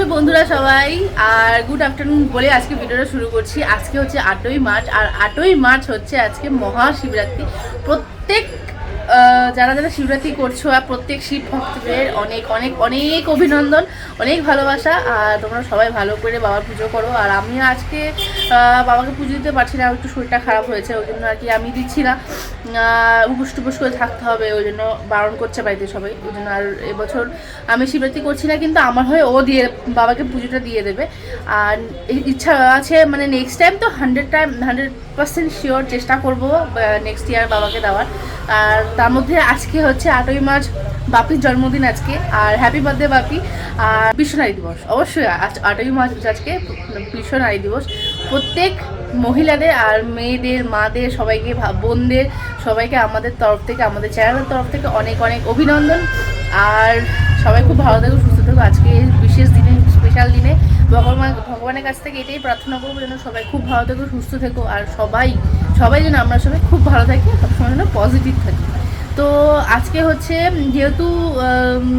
আছো বন্ধুরা সবাই। আর গুড আফটারনুন বলে আজকে ভিডিওটা শুরু করছি। আজকে হচ্ছে আটই মার্চ, আর আটই মার্চ হচ্ছে আজকে মহাশিবরাত্রি। প্রত্যেক যারা যারা শিবরাত্রি করছ আর প্রত্যেক শিব ভক্তদের অনেক অনেক অনেক অভিনন্দন, অনেক ভালোবাসা। আর তোমরা সবাই ভালো করে বাবার পুজো করো। আর আমি আজকে বাবাকে পুজো দিতে পারছি না, একটু শরীরটা খারাপ হয়েছে, ওই জন্য আর কি আমি দিচ্ছি না। উপোস টুপোস করে থাকতে হবে, ওই জন্য বারণ করছে বাড়িতে সবাই। ওই জন্য আর এবছর আমি শিবরাত্রি করছি না, কিন্তু আমার হয়ে ও দিয়ে, বাবাকে পুজোটা দিয়ে দেবে। আর ইচ্ছা আছে মানে নেক্সট টাইম তো hundred time hundred percent sure চেষ্টা করব নেক্সট ইয়ার বাবাকে দেওয়ার। আর তার মধ্যে আজকে হচ্ছে আটই মার্চ বাপির জন্মদিন আজকে, আর হ্যাপি বার্থডে বাপি। আর বিশ্ব নারী দিবস। অবশ্যই আজ আটই মার্চ আজকে বিশ্ব নারী দিবস। প্রত্যেক মহিলাদের আর মেয়েদের, মাদের, সবাইকে বোনদের, সবাইকে আমাদের তরফ থেকে, আমাদের চ্যানেলের তরফ থেকে অনেক অনেক অভিনন্দন। আর সবাই খুব ভালো থাকুক সুস্থ থাকুক আজকে বিশেষ দিনে স্পেশাল দিনে। ভগবান, ভগবানের কাছ থেকে এটাই প্রার্থনা করব যেন সবাই খুব ভালো থেকো, সুস্থ থেকো, আর সবাই সবাই যেন আমরা সবাই খুব ভালো থাকি সবসময় যেন পজিটিভ থাকি। তো আজকে হচ্ছে যেহেতু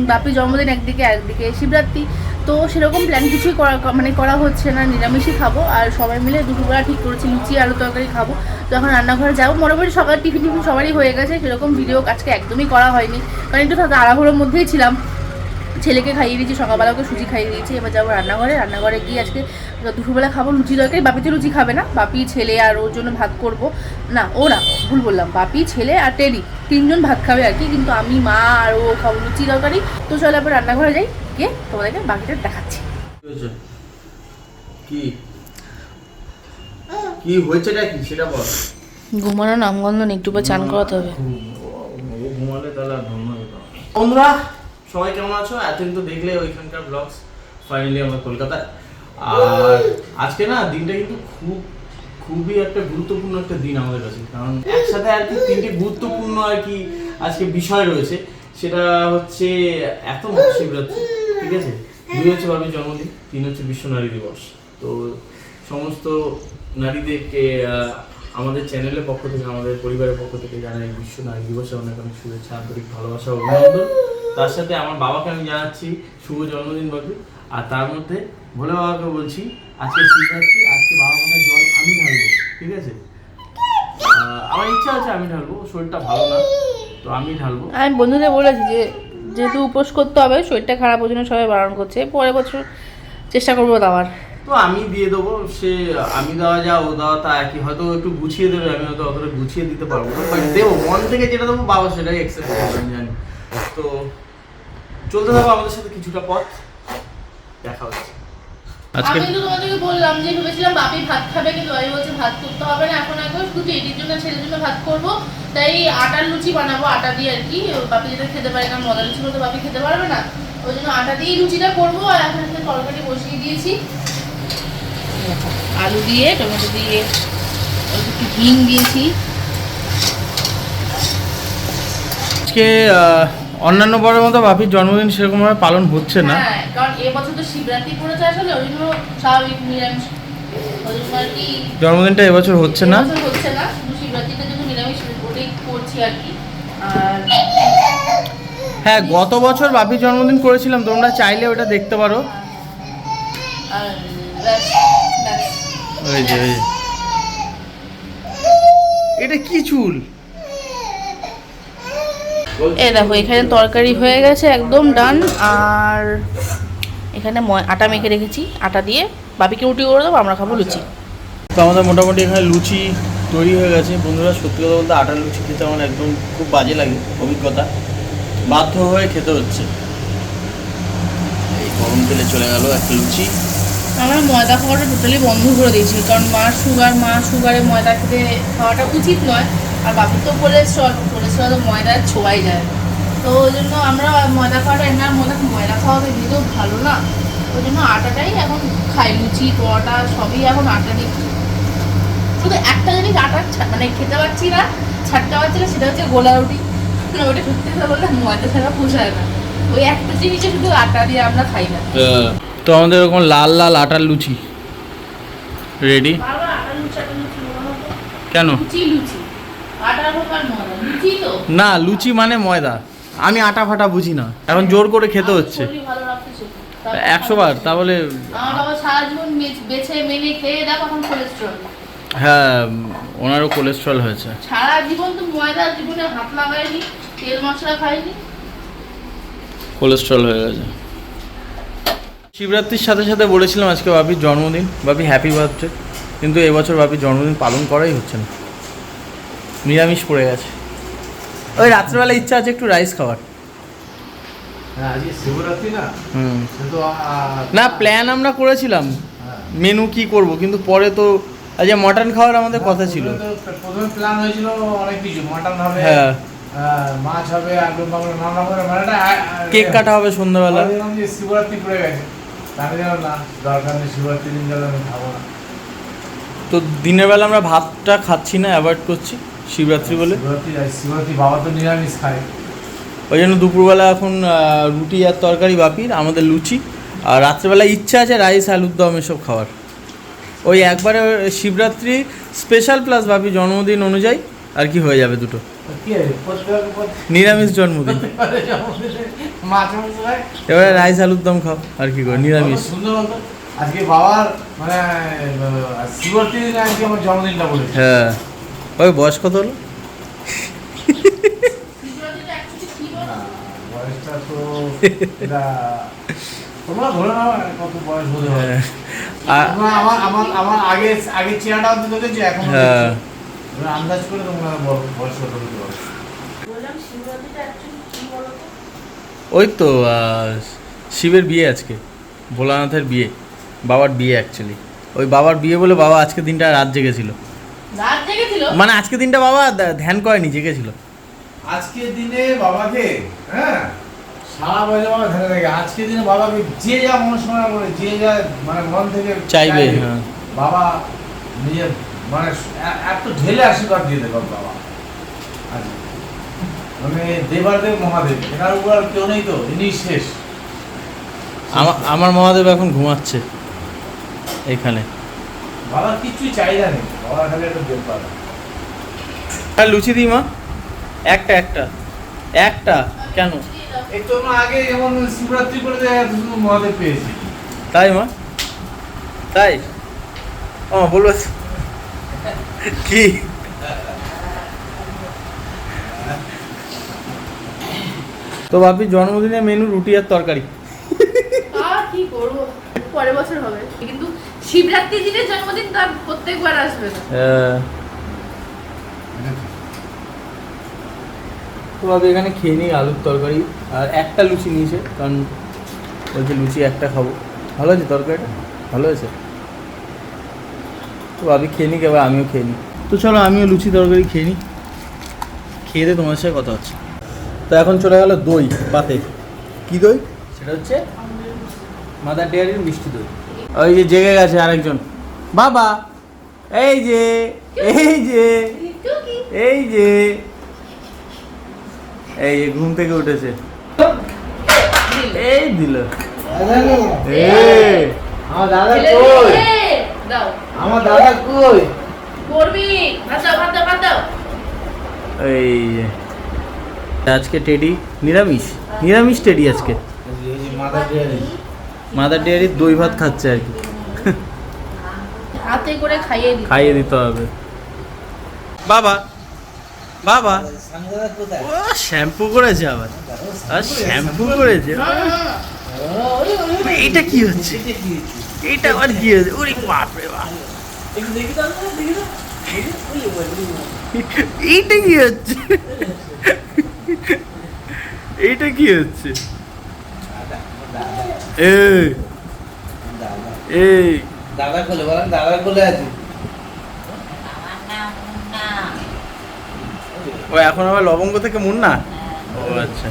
বাপির জন্মদিন একদিকে একদিকে শিবরাত্রি, তো সেরকম প্ল্যান কিছুই করা মানে করা হচ্ছে না, নিরামিষই খাব, আর সবাই মিলে দুপুরবেলা ঠিক করেছি, লুচি আলু তরকারি খাব। তো এখন রান্নাঘরে যাব, মোটামুটি সকাল টিফিন টিফিন সবারই হয়ে গেছে, সেরকম ভিডিও আজকে একদমই করা হয়নি। কারণ একটু তাড়াহুড়োর মধ্যেই ছিলাম। ছেলেকে খাইয়ে দিয়েছি সকালবেলা ওকে সুজি খাইয়ে দিয়েছি এবার যাব রান্নাঘরে। রান্নাঘরে গিয়ে আজকে দুপুরবেলা খাব লুচি তরকারি বাপি তো লুচি খাবে না বাপি ছেলে আর ওর জন্য ভাত করব। না ও না ভুল বললাম বাপি ছেলে আর টেরি তিনজন ভাত খাবে আর কি কিন্তু আমি মা আর ও খাব লুচি তরকারি। তো চলো আবার রান্নাঘরে যাই গিয়ে তোমাদেরকে বাকিটা দেখাচ্ছি। কি হয়েছে? কি? হয়েছেটা কি? সেটা বল। ঘুমানো নামগন্ধ নেই একটু পর চান করাতে হবে। বন্ধুরা সবাই কেমন আছো? এতদিন তো দেখলে ওইখানকার ব্লগস ফাইনালি আমরা কলকাতায়। আর আজকে না দিনটা কিন্তু খুব খুবই একটা গুরুত্বপূর্ণ একটা দিন আমাদের কাছে। কারণ একসাথে আর কি তিনটে গুরুত্বপূর্ণ আর কি আজকে বিষয় রয়েছে। সেটা হচ্ছে এত মহাশিবরাত্রি ঠিক আছে? দুই হচ্ছে বাবির জন্মদিন তিন হচ্ছে বিশ্ব নারী দিবস। তো সমস্ত নারীদেরকে আমাদের চ্যানেলের পক্ষ থেকে, আমাদের পরিবারের পক্ষ থেকে জানাই বিশ্ব নারী দিবসে অনেক অনেক শুভেচ্ছা, আন্তরিক ভালোবাসা অভিনন্দন। তার সাথে আমার বাবাকে আমি জানাচ্ছি শুভ জন্মদিন বাবু আর তার মধ্যে ভোলে বাবাকে বলছি, আজকে শিবরাত্রি আজকে বাবা মাথায় জল আমি ঢালবো, ঠিক আছে? আমার ইচ্ছা আছে আমি ঢালবো, শরীরটা ভালো না, তো আমি ঢালবো। আমি বন্ধুদের বলেছি যে, যেহেতু উপোস করতে হবে, শরীরটা খারাপ ওই জন্য সবাই বারণ করছে, পরের বছর চেষ্টা করব দেওয়ার তো আমি দিয়ে দেবো সে আমি দেওয়া যা ও দেওয়া তা একই। হয়তো একটু গুছিয়ে দেবে আমি হয়তো অতটা গুছিয়ে দিতে পারব না। বাট দেবো মন থেকে যেটা দেবো বাবা সেটাই অ্যাকসেপ্ট করবে আমি জানি। তো চলতে থাকো আমাদের সাথে কিছুটা পথ। দেখা হচ্ছে। আজকে আমি তো তোমাদেরকে বললাম যে ভেবেছিলাম বাপি ভাত খাবে কিন্তু আমি বলছি ভাত করতে হবে না। এখন একবার শুধু এটির জন্য ছেলের জন্য ভাত করব। তাই আটার লুচি বানাবো আটা দিয়ে আর কি। বাপি যেটা খেতে পারে না ময়দা লুচি তো বাপি খেতে পারবে না। ওই জন্য আটা দিয়েই লুচিটা করব। আর এখন একটা তরকারি বসিয়ে দিয়েছি। আলু দিয়ে টমেটো দিয়ে একটু হিং দিয়েছি। আজকে অন্যান্য বড়ের মতো বাপির জন্মদিন সেরকমভাবে পালন হচ্ছে না। হ্যাঁ কারণ এবছর তো শিবরাত্রি পড়েছে আসলে ওই জন্য স্বাভাবিক নিরামিষ জন্মদিনটা এবছর হচ্ছে না? হচ্ছে না শুধু শিবরাত্রিতে যেহেতু নিরামিষ ওটাই করছি আর কি। হ্যাঁ গত বছর বাপির জন্মদিন করেছিলাম তোমরা চাইলে ওটা দেখতে পারো। আর। ওই যে এটা কি চুল? এই দেখো এখানে তরকারি হয়ে গেছে একদম ডান। আর এখানে আটা মেখে রেখেছি আটা দিয়ে। বাপিকে রুটি করে দেবো আমরা খাব লুচি। তো আমাদের মোটামুটি এখানে লুচি তৈরি হয়ে গেছে। বন্ধুরা সত্যি কথা বলতে আটার লুচি খেতে আমার একদম খুব বাজে লাগে অভিজ্ঞতা। বাধ্য হয়ে খেতে হচ্ছে। এই গরম তেলে চলে গেল একটা লুচি। আমরা ময়দা খাওয়াটা টোটালি বন্ধ করে দিয়েছি, কারণ মা সুগার মা সুগারে ময়দা খেতে খাওয়াটা উচিত নয়, আর বাপি তো কোলেস্ট্রল কোলেস্ট্রল ময়দা ছোঁয়াই যায়। তো ওই জন্য আমরা ময়দা খাওয়াটা না ময়দা ময়দা খাওয়া এমনিতেও ভালো না। ওই জন্য আটাটাই এখন খাই, লুচি, পরোটা সবই এখন আটা দিয়ে শুধু একটা জিনিস আটা মানে খেতে পারছি না, ছাড়তে পারছি না, সেটা হচ্ছে গোলা রুটি। মানে ওটা সত্যি কথা বললে ময়দা ছাড়া পোষায় না। ওই একটা জিনিসে শুধু আটা দিয়ে আমরা খাই না। তো আমাদের এরকম লাল লাল আটার লুচি। রেডি। কেন? না লুচি মানে ময়দা। আমি আটা ফাটা বুঝি না। এখন জোর করে খেতে হচ্ছে। একশো বার তাহলে হ্যাঁ ওনারও কোলেস্ট্রল হয়েছে। সারা জীবন তো ময়দা জীবনে হাত লাগায়নি তেল মশলা খায়নি। কোলেস্ট্রল হয়ে গেছে। শিবরাত্রির সাথে সাথে বলেছিলাম আজকে বাপির জন্মদিন বাপি হ্যাপি বার্থডে কিন্তু এবছর বাপির জন্মদিন পালন করাই হচ্ছে না। নিরামিষ পড়ে গেছে। ওই রাত্রেবেলা ইচ্ছা আছে একটু রাইস খাওয়ার। হ্যাঁ, না? হুম। না প্ল্যান আমরা করেছিলাম। হ্যাঁ। মেনু কি করব কিন্তু পরে তো আজকে মটন খাওয়ার আমাদের কথা ছিল। প্রথমে প্ল্যান হয়েছিল অনেক কিছু মাটন হবে হ্যাঁ। মাছ হবে আলু বাংলা নানা করে মানে কেক কাটা হবে সন্ধ্যাবেলা। শিবরাত্রি পড়ে গেছে। আমি না দরকার নেই শিবরাত্রি দিন গেলে আমি খাব না। তো দিনের বেলা আমরা ভাতটা খাচ্ছি না অ্যাভয়েড করছি শিবরাত্রি বলে। শিবরাত্রি শিবরাত্রি বাবা তো নিরামিষ খায়। ওই জন্য দুপুরবেলা এখন রুটি আর তরকারি বাপির আমাদের লুচি। আর রাত্রেবেলা ইচ্ছা আছে রাইস আলুর দম এসব খাওয়ার। ওই একবারে শিবরাত্রি স্পেশাল প্লাস বাপি জন্মদিন অনুযায়ী আর কি হয়ে যাবে দুটো। নিরামিষ জন্মদিন। এবারে রাইস আলুর দম খাও আর কি করে নিরামিষ। আজকে বাবার মানে আজকে আমার জন্মদিনটা বলেছে। হ্যাঁ। ওই বয়স কত হলো? তোমরা ধরে নাও কত বয়স হতে পারে। হ্যাঁ। আর আমার আমার আমার আগে আগে চেহারাটা অব্দি দেখেছ এখন হ্যাঁ। আন্দাজ করে তোমরা বয়স কত হতে পারে? ওই তো শিবের বিয়ে আজকে ভোলানাথের বিয়ে বাবার বিয়ে অ্যাকচুয়ালি ওই বাবার বিয়ে বলে বাবা আজকে দিনটা রাত জেগেছিল। মানে আজকে দিনটা বাবা ধ্যান করেনি জেগেছিল। আজকের দিনে বাবাকে হ্যাঁ সারা বয়সে বাবা ধরে থাকে। আজকের দিনে বাবাকে যে যা মনস্কামনা করে যে যা মানে মন থেকে চাইবে, হ্যাঁ। বাবা নিজের মানে এত ঢেলে আশীর্বাদ দিয়ে দেবে বাবা। আজকে। মানে দেবাদেব মহাদেব এনার উপর আর কেউ নেই তো? ইনি শেষ। আমা- আমার মহাদেব এখন ঘুমাচ্ছে এখানে। বাবার কিছুই চাহিদা নেই। বাবা খালি একটা দেব পাবে আর লুচি দিই মা? একটা একটা। একটা? কেন? এই তো আমরা আগে যেমন শিবরাত্রি করে মহাদেব পেয়েছি। তাই মা? তাই? ও বলব কি? তো ভাবি জন্মদিনে মেনু রুটি আর তরকারি। আর কি করব? পরের বছর হবে। কিন্তু শিবরাত্রির দিনের জন্মদিন তার প্রত্যেকবার আসবে না। তো ভাবি এখানে খেয়ে নিই আলুর তরকারি আর একটা লুচি নিয়েছে কারণ বলছে লুচি একটা খাব। ভালো আছে তরকারিটা? ভালো আছে? তো ভাবি খেয়ে নিই এবার আমিও খেয়ে নিই। তো চলো আমিও লুচি তরকারি খেয়ে নিই। খেয়ে দিয়ে তোমার সাথে কথা হচ্ছে। তো এখন চলে গেল দই পাতে। কি দই? সেটা হচ্ছে মাদার ডেয়ারির মিষ্টি দই। ওই যে জেগে গেছে আরেকজন। বাবা এই যে এই যে এই যে এই যে ঘুম থেকে উঠেছে। এই দিল। এই। আমার দাদা কই? দাও। আমার দাদা কই? করবি ভাত দাও ভাত দাও ভাত দাও। এই আজকে টেডি নিরামিষ নিরামিষ টেডি আজকে। মাদার ডেয়ারি দই ভাত খাচ্ছে আর কি। হাতে করে খাইয়ে দিই খাইয়ে দিতে হবে। বাবা বাবা। ও শ্যাম্পু করেছে আবার। আর শ্যাম্পু করেছে। এইটা কি হচ্ছে? এইটা আবার কি হচ্ছে ওরে বাপরে বাপ। এইটা কি হচ্ছে? এইটা কি হচ্ছে? এই। এই। দাদা কোলে বলেন দাদা কোলে ও, এখন আবার লবঙ্গ থেকে মুন্না? ও আচ্ছা।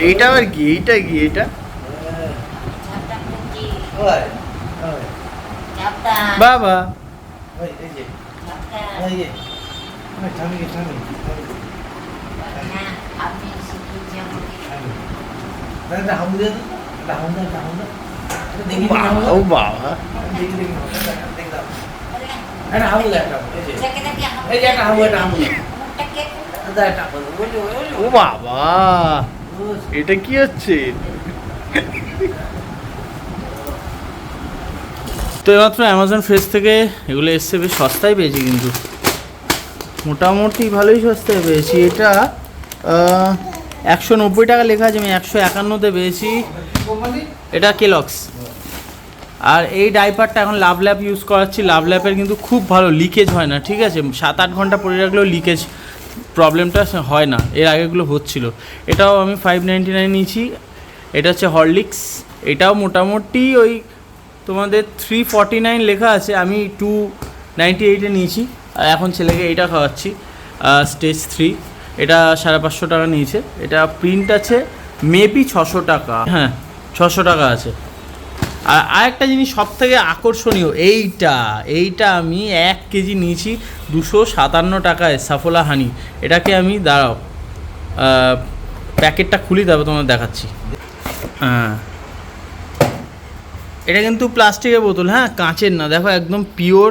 এইটা আবার কি? এইটা কি? এটা বাবা। ও বাবা। এটা হামু দে একটা এই যে এই যে একটা হামু এটা হামু দে দাদা এটা হামু দে ওই যে ওই ও বাবা এটা কি হচ্ছে তো এইমাত্র অ্যামাজন ফ্রেশ থেকে এগুলো এসছে, বেশ সস্তায় পেয়েছি কিন্তু। মোটামুটি ভালোই সস্তায় পেয়েছি। এটা একশো নব্বই টাকা লেখা আছে, আমি একশো একান্নতে পেয়েছি। এটা কেলক্স আর এই ডাইপারটা এখন লাভ ল্যাপ ইউজ করাচ্ছি। লাভ ল্যাপের কিন্তু খুব ভালো লিকেজ হয় না, ঠিক আছে? সাত আট ঘণ্টা পরে রাখলেও লিকেজ প্রবলেমটা হয় না, এর আগেগুলো হচ্ছিল। এটাও আমি ফাইভ নাইনটি নাইন নিয়েছি। এটা হচ্ছে হরলিক্স এটাও মোটামুটি ওই তোমাদের থ্রি ফর্টি নাইন লেখা আছে, আমি টু নাইনটি এইটে নিয়েছি। আর এখন ছেলেকে এইটা খাওয়াচ্ছি স্টেজ থ্রি এটা সাড়ে পাঁচশো টাকা নিয়েছে। এটা প্রিন্ট আছে মেবি ছশো টাকা। হ্যাঁ ছশো টাকা আছে। আর আরেকটা জিনিস সব থেকে আকর্ষণীয়, এইটা এইটা আমি এক কেজি নিয়েছি দুশো সাতান্ন টাকায় সাফোলা হানি। এটাকে আমি, দাঁড়াও প্যাকেটটা খুলি, তারপর তোমার দেখাচ্ছি। হ্যাঁ। এটা কিন্তু প্লাস্টিকের বোতল হ্যাঁ? কাঁচের না। দেখো, একদম pure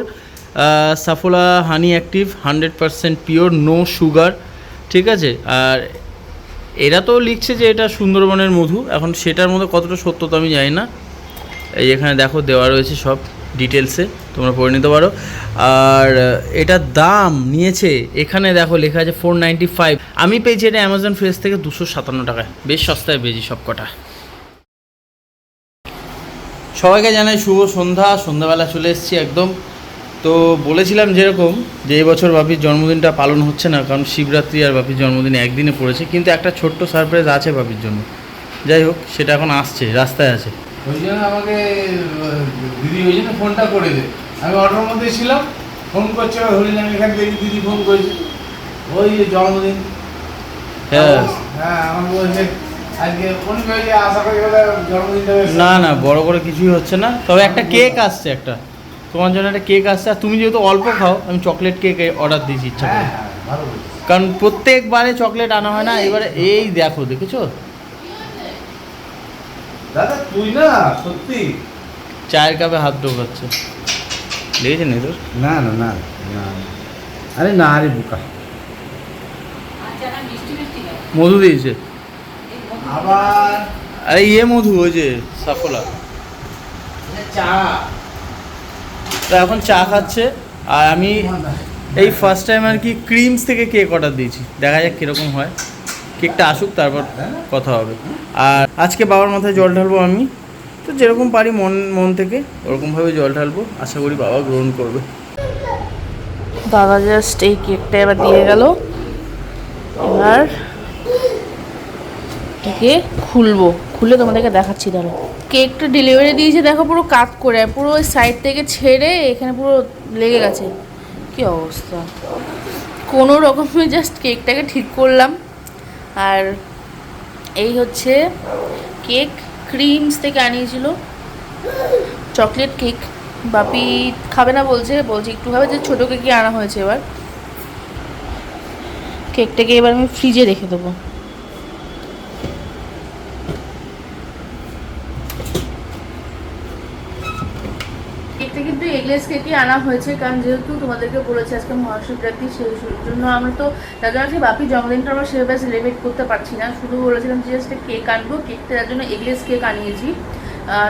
Saffola honey active hundred percent pure no sugar ঠিক আছে? আর এরা তো লিখছে যে এটা সুন্দরবনের মধু। এখন সেটার মধ্যে কতটা সত্য তো আমি জানি না। এই এখানে দেখো, দেওয়া রয়েছে সব ডিটেলসে তোমরা পড়ে নিতে পারো। আর এটার দাম নিয়েছে, এখানে দেখো, লেখা আছে ফোর নাইনটি ফাইভ আমি পেয়েছি এটা অ্যামাজন ফ্রেশ থেকে দুশো সাতান্ন টাকায়। বেশ সস্তায় পেয়েছি সব কটা সবাইকে জানাই শুভ সন্ধ্যা। সন্ধ্যাবেলা চলে এসেছি একদম। তো বলেছিলাম যেরকম যে এই বছর বাপির জন্মদিনটা পালন হচ্ছে না কারণ শিবরাত্রি আর বাপির জন্মদিন একদিনে পড়েছে কিন্তু একটা ছোট্ট সারপ্রাইজ আছে বাপির জন্য। যাই হোক সেটা এখন আসছে রাস্তায় আছে। ওই জন্য আমাকে দিদি ওই জন্য ফোনটা করে দে আমি অটোর মধ্যে ছিলাম ফোন করছে ধরিলাম এখান থেকে দিদি ফোন করেছে। ওই জন্মদিন। হ্যাঁ। হ্যাঁ আমার বলছে না না বড় করে কিছুই হচ্ছে না। তবে একটা কেক আসছে একটা। তোমার জন্য একটা কেক আসছে। আর তুমি যেহেতু অল্প খাও আমি চকলেট কেক অর্ডার দিয়েছি ইচ্ছা করে। হ্যাঁ হ্যাঁ। কারণ প্রত্যেকবারে চকলেট আনা হয় না এবারে এই দেখো দেখেছ? দাদা তুই না সত্যি। চায়ের কাপে হাত ঢোকাচ্ছে। লেগেছে না তোর? না না না না। আরে না আরে বোকা। মধু দিয়েছে। আবার আরে ইয়ে মধু ওই যে সাফলা। চা। তো এখন চা খাচ্ছে আর আমি এই ফার্স্ট টাইম আর কি ক্রিমস থেকে কেক অর্ডার দিয়েছি। দেখা যাক কীরকম হয়। কেকটা আসুক তারপর কথা হবে। আর আজকে বাবার মাথায় জল ঢালবো আমি। তো যেরকম পারি মন মন থেকে ওরকমভাবে জল ঢালবো। আশা করি বাবা গ্রহণ করবে। দাদা জাস্ট এই কেকটা এবার দিয়ে গেল। এবার এটাকে খুলবো। খুলে তোমাদেরকে দেখাচ্ছি ধরো কেকটা ডেলিভারি দিয়েছে, দেখো পুরো কাত করে, পুরো ওই সাইড থেকে ছেড়ে এখানে পুরো লেগে গেছে। কি অবস্থা? কোনো রকমে জাস্ট কেকটাকে ঠিক করলাম। আর এই হচ্ছে কেক ক্রিমস থেকে আনিয়েছিল। চকলেট কেক বাপি খাবে না বলছে বলছে একটু খাবে, যে ছোটো কেকই আনা হয়েছে এবার। কেকটাকে এবার আমি ফ্রিজে রেখে দেবো। এগলেস কেকই আনা হয়েছে, কারণ যেহেতু তোমাদেরকে বলেছে আজকে মহাশিবরাত্রি, সেই জন্য আমরা তো তার জন্য বাপির জন্মদিনটা আমরা সেভাবে সেলিব্রেট করতে পারছি না। শুধু বলেছিলাম যে জাস্ট কেক আনব কেকটা তার জন্য এগলেস কেক আনিয়েছি।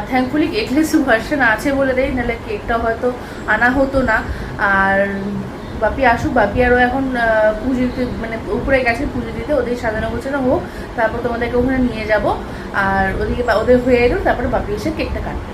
থ্যাঙ্কফুলি এগলেস ভার্সন আছে বলে দেয় নাহলে কেকটা হয়তো আনা হতো না। আর বাপি আসুক, বাপি আরও এখন পুজো দিতে মানে উপরে গেছে পুজো দিতে, ওদের সাজানো গোছানো হোক, তারপর তোমাদেরকে ওখানে নিয়ে যাব। আর ওদিকে ওদের হয়ে এলো তারপরে বাপি এসে কেকটা কাটবে।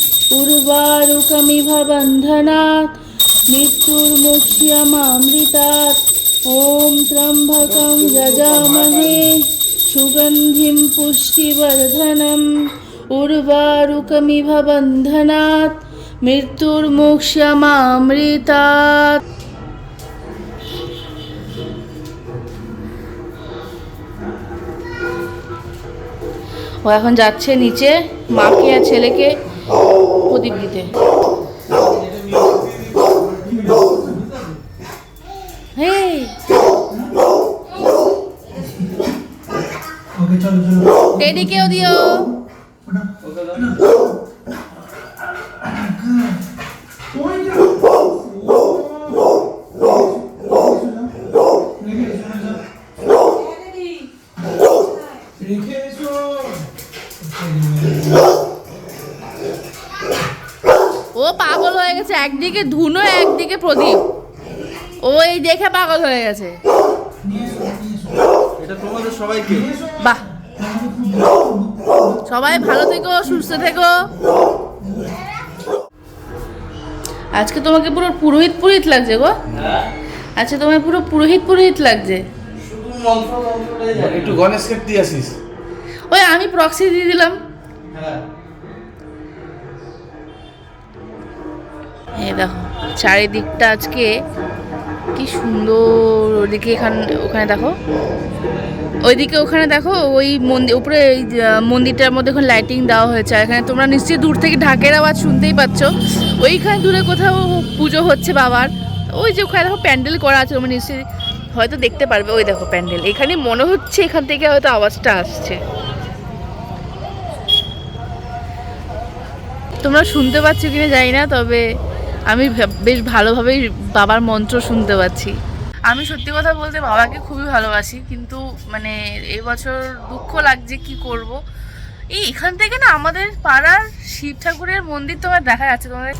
उर्वारुकमिव बन्धनात् मृत्युर्मुक्ष्यमामृतात् ॐ त्र्यम्बकं यजामहे सुगन्धिं पुष्टिवर्धनम् उर्वारुकमिव बन्धनात् मृत्युर्मुक्ष्यमामृतात् ও এখন যাচ্ছে নিচে মাকে আর ছেলেকে প্রদীপ দিতে। টেডিকেও দিও রেখে এসো ও পাগল হয়ে গেছে একদিকে ধুনো একদিকে প্রদীপ ওই দেখে পাগল হয়ে গেছে। এটা তোমাদের সবাইকে। বাহ। সবাই ভালো থেকো সুস্থ থেকো। আজকে তোমাকে পুরো পুরোহিত পুরোহিত লাগছে গো। আজকে তোমার পুরো পুরোহিত পুরোহিত লাগছে। একটু গণেশকে দিয়ে আসিস। ওই আমি প্রক্সি দিয়ে দিলাম। হ্যাঁ। এই দেখো চারিদিকটা আজকে কি সুন্দর, ওদিকে এখানে, ওখানে দেখো। ওইদিকে ওখানে দেখো, ওই মন্দির উপরে ওই মন্দিরটার মধ্যে এখন লাইটিং দেওয়া হয়েছে। আর এখানে তোমরা নিশ্চয়ই দূর থেকে ঢাকের আওয়াজ শুনতেই পাচ্ছ। ওইখানে দূরে কোথাও পুজো হচ্ছে বাবার। ওই যে ওখানে দেখো প্যান্ডেল করা আছে, তোমরা নিশ্চয়ই হয়তো দেখতে পারবে। ওই দেখো প্যান্ডেল। এখানে মনে হচ্ছে এখান থেকে হয়তো আওয়াজটা আসছে। তোমরা শুনতে পাচ্ছ কিনা জানি না, তবে আমি বেশ ভালোভাবেই বাবার মন্ত্র শুনতে পাচ্ছি। আমি সত্যি কথা বলতে বাবাকে খুবই ভালোবাসি, কিন্তু মানে এবছর দুঃখ লাগছে কি করব। এই এখান থেকে না আমাদের পাড়ার শিব ঠাকুরের মন্দির তোমার দেখা যাচ্ছে তোমাদের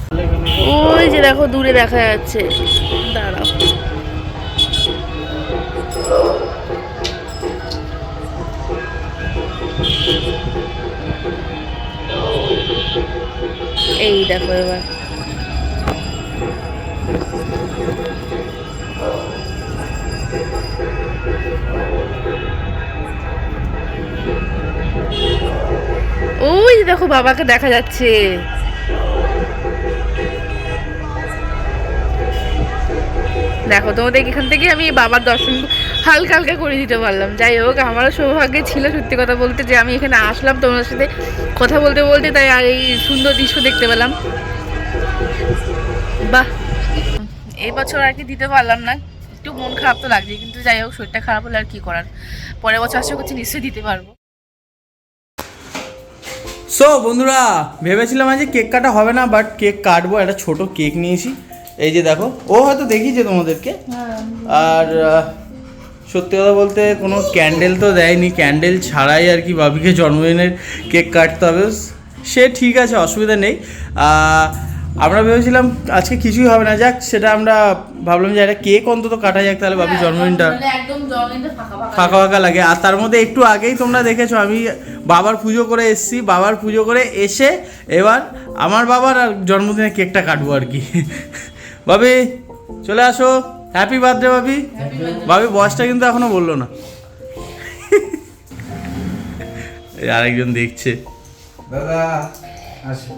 ওই যে দেখো, দূরে দেখা যাচ্ছে। দাঁড়াও। এই দেখো এবার। ওই দেখো বাবাকে দেখা যাচ্ছে। দেখো, তোমাদের এখান থেকে আমি বাবার দর্শন হালকা হালকা করে দিতে পারলাম। যাই হোক, আমারও সৌভাগ্য ছিল সত্যি কথা বলতে যে আমি এখানে আসলাম তোমার সাথে কথা বলতে বলতে, তাই আর এই সুন্দর দৃশ্য দেখতে পেলাম। বাহ! এই বছর আর কি দিতে পারলাম না। একটু মন খারাপ তো লাগছে, কিন্তু যাই হোক, শরীরটা খারাপ হলে আর কি করার? পরের বছর আশা করছি নিশ্চয়ই দিতে পারব। সো বন্ধুরা ভেবেছিলাম আজ কেক কাটা হবে না বাট কেক কাটবো একটা ছোট কেক নিয়েছি। এই যে দেখো ও হয়তো দেখিয়েছে তোমাদেরকে। আর সত্যি কথা বলতে কোনো ক্যান্ডেল তো দেয়নি। ক্যান্ডেল ছাড়াই আর কি বাবিকে জন্মদিনের কেক কাটতে হবে। সে ঠিক আছে অসুবিধা নেই। আমরা ভেবেছিলাম আজকে কিছুই হবে না যাক সেটা আমরা ভাবলাম যে একটা কেক অন্তত কাটা যাক তাহলে বাবির জন্মদিনটা মানে একদম জন্মদিনটা ফাঁকা ফাঁকা ফাঁকা ফাঁকা লাগে। আর তার মধ্যে একটু আগেই তোমরা দেখেছ আমি বাবার পুজো করে এসেছি বাবার পুজো করে এসে এবার আমার বাবার আর জন্মদিনের কেকটা কাটবো আর কি। বাবি চলে আসো। হ্যাপি বার্থডে বাবি বাবি বয়সটা কিন্তু এখনও বলল না। আরেকজন দেখছে। দাদা আসো।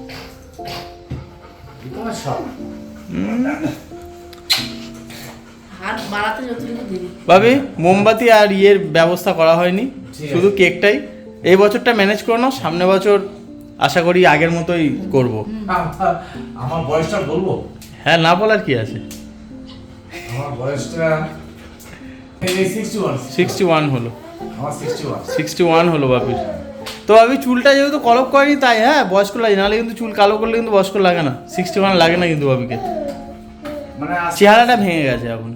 ভাবি মোমবাতি আর ইয়ের ব্যবস্থা করা হয়নি। শুধু কেকটাই। এই বছরটা ম্যানেজ করো না সামনে বছর আশা করি আগের মতোই করব। আমার- বয়সটা বলব? হ্যাঁ না বলার কি আছে? আমার বয়সটা সিক্সটি ওয়ান হলো। আমার সিক্সটি ওয়ান সিক্সটি ওয়ান হলো বাপির তো আমি চুলটা যেহেতু কলপ করেনি তাই হ্যাঁ বয়স্ক লাগে নাহলে কিন্তু চুল কালো করলে কিন্তু বয়স্ক লাগে না। সিক্সটি ওয়ান লাগে না কিন্তু ভাবিকে। মানে চেহারাটা ভেঙে গেছে এখন।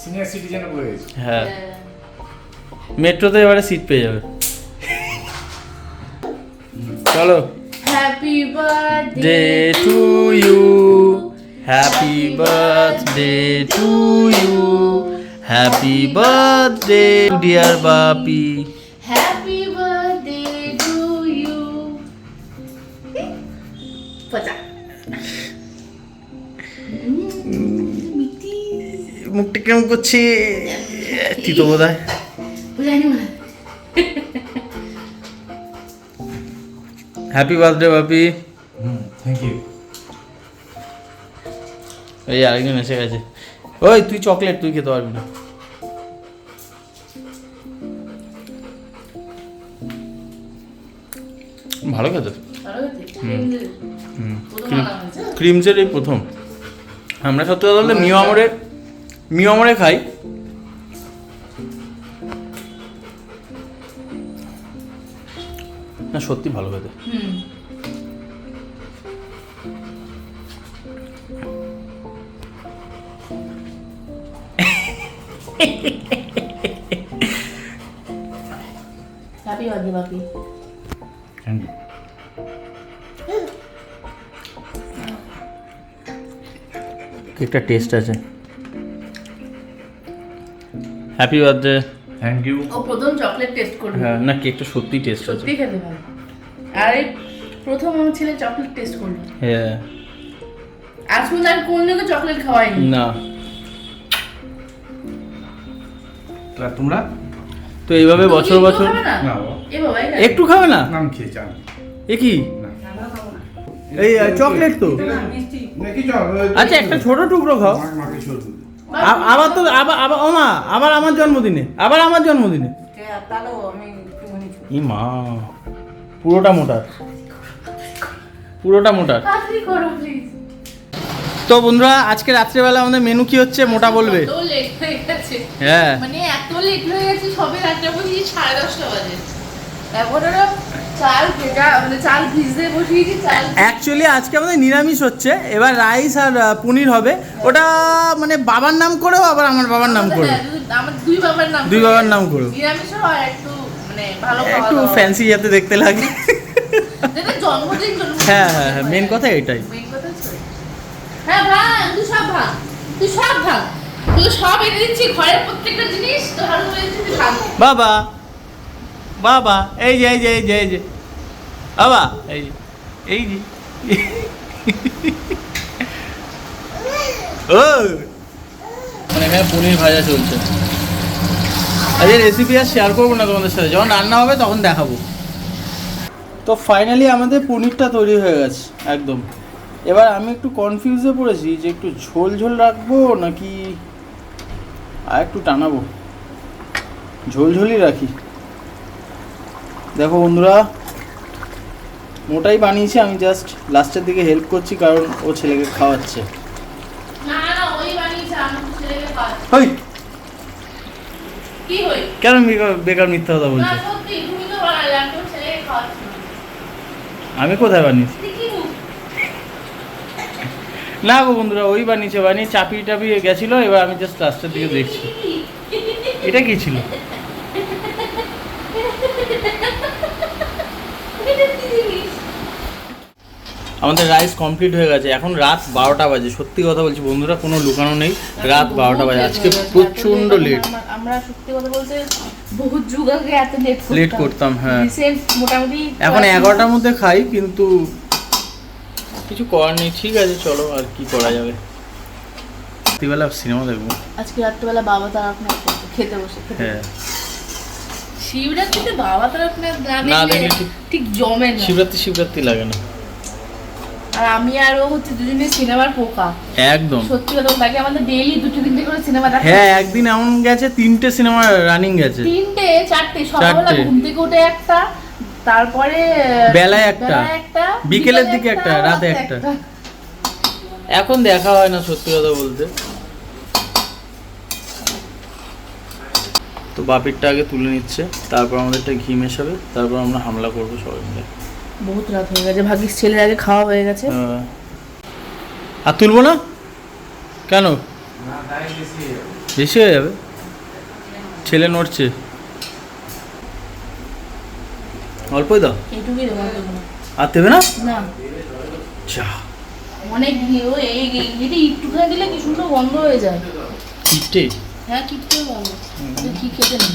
সিনিয়র সিটিজেনে পড়ে গেছে। হ্যাঁ। মেট্রোতে এবারে সিট পেয়ে যাবে। চলো। Happy birthday day to you happy birthday to you happy birthday dear Bapi মুখটা কেমন করছে? তিতো বোধ হয়? Happy birthday Bapi hmm thank you এই আরেকজন এসে গেছে। ওই তুই চকলেট তুই খেতে পারবি না। ভালো খেতে। ক্রিমসের এই প্রথম আমরা সত্যি কথা বলতে মিও আমরে মিও আমরে খাই। না সত্যি ভালো খেতে। কেকটা টেস্ট আছে। হ্যাপি বার্থডে থ্যাংক ইউ ও প্রথম চকলেট টেস্ট করবে। হ্যাঁ না কেকটা সত্যি টেস্ট আছে সত্যি খেতে ভালো। আর প্রথম আমার ছেলে চকলেট টেস্ট করল। হ্যাঁ। আজ পর্যন্ত আমি কোনদিনও চকলেট খাওয়াইনি। না। তা তোমরা? তো এইভাবে বছর বছর না? এ বাবা। একটু খাবে না? নাম খেয়েছি আমি এ কি? এই চকলেট তো। আচ্ছা একটা ছোট টুকরো খাও। আবার তো আবার আবার ও মা আবার আমার জন্মদিনে আবার আমার জন্মদিনে। ই মা পুরোটা মোটার পুরোটা মোটা। তাড়াতাড়ি করো প্লিজ তো বন্ধুরা আজকে রাত্রেবেলা আমাদের মেনু কি হচ্ছে মোটা বলবে? হয়ে গেছে। হ্যাঁ। মানে এত লেট হয়ে গেছে সবে রাত্রে সাড়ে দশটা বাজে। অ্যাকচুয়ালি আজকে আমাদের নিরামিষ হচ্ছে। এবার রাইস আর পনির হবে। ওটা মানে বাবার নাম করেও আবার আমার বাবার নাম করে। হ্যাঁ, দুই- বাবার নাম দুই করে। বাবার নাম করেও একটু মানে। ফ্যান্সি যাতে দেখতে লাগে। হ্যাঁ হ্যাঁ হ্যাঁ মেন কথা এটাই। মেন। হ্যাঁ ভাঙ তুই সব ভাঙ তুই সব ভাঙ তুই সব এনে দিচ্ছি ঘরের প্রত্যেকটা জিনিস তো ভালো করে দিচ্ছি তুই ভাঙ বাবা। বাবা, এই যে এই যে এই যে এই যে। বাবা, এই যে এই যে। ও। মানে পনির ভাজা চলছে। রেসিপি আর শেয়ার করব না তোমাদের সাথে। যখন রান্না হবে তখন দেখাবো। তো ফাইনালি আমাদের পনিরটা তৈরি হয়ে গেছে, একদম। এবার আমি একটু কনফিউজে পড়েছি যে একটু ঝোল ঝোল রাখব নাকি আর একটু টানাবো? ঝোল ঝোলই রাখি। দেখো বন্ধুরা মোটাই বানিয়েছি আমি জাস্ট লাস্টের দিকে হেল্প করছি কারণ ও ছেলেকে খাওয়াচ্ছে। কেন বেকার- মিথ্যা কথা বলছো? আমি কোথায় বানিয়েছি? না গো বন্ধুরা ওই বানিয়েছে বানিয়ে চাপি টাপি গেছিল এবার আমি জাস্ট লাস্টের দিকে দেখছি। এটা কি ছিল এটা কি জিনিস? আমাদের রাইস কমপ্লিট হয়ে গেছে। এখন রাত বারোটা বাজে। সত্যি কথা বলছি বন্ধুরা কোনো লুকানো নেই। রাত বারোটা বাজে। আজকে প্রচণ্ড লেট আমরা- সত্যি কথা বলতে বহু যুগ আগে এত লেট লেট করতাম হ্যাঁ। মোটামুটি এখন এগারোটার মধ্যে খাই কিন্তু কিছু করার নেই। ঠিক আছে চলো আর কি করা যাবে? রাত্রিবেলা সিনেমা দেখব। আজকে রাত্রেবেলা বাবা তারকনাথ খেতে বসে। হ্যাঁ। শিবরাত্রিতে বাবা তারকনাথ না না দেখলে দেখলে ঠিক- ঠিক জমে না। শিবরাত্রি শিবরাত্রি লাগে না। আর আমি আর ও হচ্ছে দুজনে সিনেমার পোকা। একদম। সত্যি কথা আমাদের ডেইলি দুটো তিনটে করে সিনেমা দেখা। হ্যাঁ একদিন এমন গেছে তিনটে সিনেমা রানিং গেছে। তিনটে চারটে সকালবেলা ঘুম থেকে উঠে একটা তারপরে বেলায় একটা, বিকেলের দিকে একটা, রাতে একটা। এখন দেখা হয় না সত্যি কথা বলতে। তো বাপিরটা আগে তুলে নিচ্ছে তারপর আমাদেরটা ঘি মেশাবে তারপর আমরা হামলা করব সবাই মিলে। বহুত রাত হয়ে গেছে। ভাগ্যিস ছেলের আগে খাওয়া হয়ে গেছে। আর তুলবো না? কেন? বেশি হয়ে যাবে। ছেলে নড়ছে। অল্পই দাও। আর দেবো না। আর দেবে না? না। যা। অনেক ঘি ও এই ঘিটা একটুখানি দিলে কি সুন্দর গন্ধ হয়ে যায়। কিটে হ্যাঁ কিটতে গন্ধ। ঘি খেতে নেই।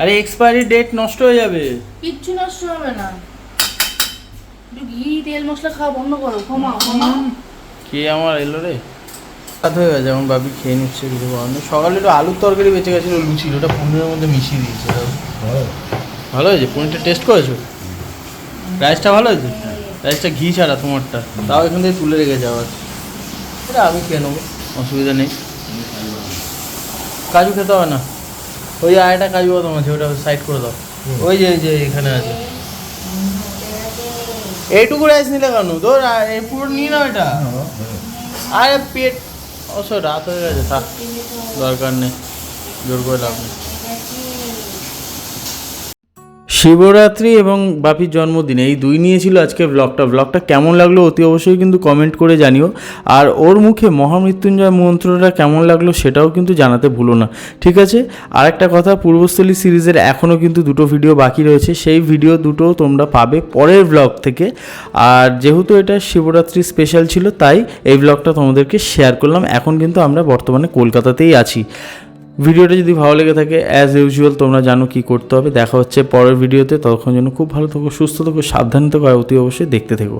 আরে এক্সপায়ারি ডেট নষ্ট হয়ে যাবে। কিচ্ছু নষ্ট হবে না। একটু ঘি তেল মশলা খাওয়া বন্ধ করো কমাও কমাও কে আমার এলো রে? রাত হয়ে গেছে এখন বাবি খেয়ে নিচ্ছে কিছু করার সকালে একটু আলুর তরকারি বেঁচে গেছিল লুচি ওটা পনিরের মধ্যে মিশিয়ে দিয়েছে। ভালো। হয়েছে? পনিরটা টেস্ট করেছ? রাইসটা ভালো হয়েছে? রাইসটা ঘি ছাড়া তোমারটা। তাও এখান থেকে তুলে রেখে যাওয়া এটা আমি খেয়ে নেব অসুবিধা নেই। কাজু খেতে হবে না। ওই আয়টা কাজু বাদাম আছে ওটা সাইড করে দাও। ওই যে যে এখানে আছে। এইটুকু রাইস নিলে কেন? তোর এই পুরো নি নাও এটা। আরে পেট অবশ্য রাত হয়ে গেছে থাক। দরকার নেই জোর করে লাভ নেই। শিবরাত্রি এবং বাপির জন্মদিন, এই দুই নিয়েছিল আজকে ব্লগটা ব্লগটা কেমন লাগল অতি অবশ্যই কিন্তু কমেন্ট করে জানিও। আর ওর মুখে মহামৃত্যুঞ্জয় মন্ত্রটা কেমন লাগল সেটাও কিন্তু জানাতে ভুলো না। ঠিক আছে? আর একটা কথা, পূর্বস্থলী সিরিজের এখনও কিন্তু দুটো ভিডিও বাকি রয়েছে। সেই ভিডিও দুটো তোমরা পাবে পরের ব্লগ থেকে। আর যেহেতু এটা শিবরাত্রি স্পেশাল ছিল, তাই এই ব্লগটা তোমাদেরকে শেয়ার করলাম। এখন কিন্তু আমরা বর্তমানে কলকাতাতেই আছি। ভিডিওটা যদি ভালো লেগে থাকে অ্যাজ ইউজুয়াল তোমরা জানো কি করতে হবে। দেখা হচ্ছে পরের ভিডিওতে। ততক্ষণ যেন খুব ভালো থাকো, সুস্থ থাকো, সাবধানে থাকো অতি অবশ্যই দেখতে থেকো।